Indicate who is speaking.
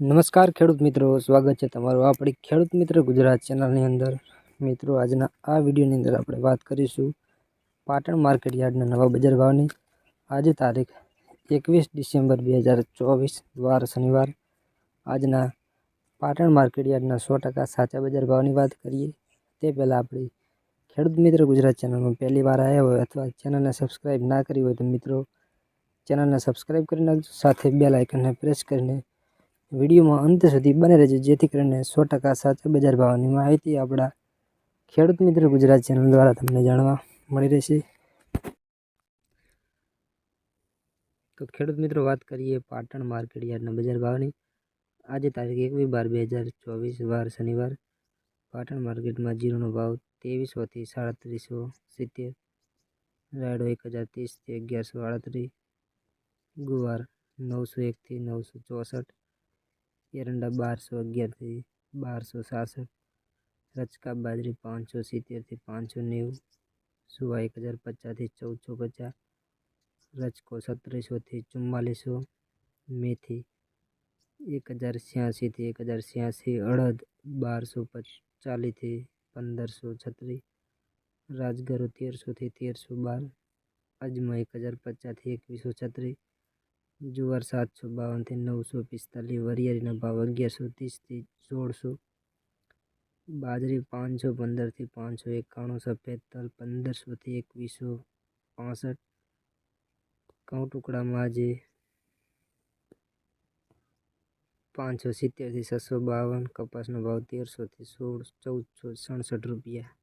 Speaker 1: નમસ્કાર ખેડૂત મિત્રો, સ્વાગત છે તમારું આપણી ખેડૂત મિત્ર ગુજરાત ચેનલની અંદર. મિત્રો, આજના આ વિડીયોની અંદર આપણે વાત કરીશું પાટણ માર્કેટ યાર્ડના નવા બજાર ભાવની. આજે તારીખ એકવીસ ડિસેમ્બર બે હજાર ચોવીસ, વાર શનિવાર. આજના પાટણ માર્કેટ યાર્ડના સો ટકા સાચા બજાર ભાવની વાત કરીએ, તે પહેલાં આપણી ખેડૂત મિત્ર ગુજરાત ચેનલમાં પહેલી વાર આવ્યા હોય અથવા ચેનલને સબસ્ક્રાઈબ ના કરી હોય તો મિત્રો, ચેનલને સબસ્ક્રાઈબ કરી નાખજો, સાથે બે લાઇકનને પ્રેસ કરીને વિડીયોમાં અંત સુધી બને રહેજો. જેથી કરીને સો ટકા સાચા બજાર ભાવની માહિતી આપણા ખેડૂત મિત્ર ગુજરાત ચેનલ દ્વારા તમને જાણવા મળી રહેશે. તો ખેડૂત મિત્રો, વાત કરીએ પાટણ માર્કેટ યાર્ડના બજાર ભાવની. આજે તારીખ એકવીસ બાર બે હજાર ચોવીસ, વાર શનિવાર. પાટણ માર્કેટમાં જીરોનો ભાવ ત્રેવીસોથી સાડત્રીસો સિત્તેર. રાયડો એક હજાર ત્રીસથી અગિયારસો આડત્રીસ. ગુવાર નવસો એકથી નવસો ચોસઠ. એરંડા બારસો અગિયારથી બારસો સાસઠ રચકા બાજરી પાંચસો સિત્તેરથી પાંચસો નેવું સુવા એક હજાર પચાસથી ચૌદસો પચાસ રચકો સત્રીસોથી ચુમ્માલીસો મેથી એક હજાર છ્યાસીથી એક હજાર છ્યાસી અડદ બારસો ચાલીસથી પંદરસો છત્રીસ રાજગરો તેરસોથી તેરસો બાર અજમા એક હજાર પચાસથી એકવીસો છત્રીસ જુવાર સાતસો બાવનથી નવસો પિસ્તાલીસ, વરિયાળીના ભાવ અગિયારસો ત્રીસથી સોળસો. બાજરી પાંચસો પંદરથી પાંચસો એકાણું, સફેદ તલ પંદરસોથી એકવીસો પાસઠ. ઘઉં ટુકડામાં આજે પાંચસો સિત્તેરથી છસો બાવન, કપાસનો ભાવ તેરસોથી સોળ, ચૌદસો સડસઠ રૂપિયા.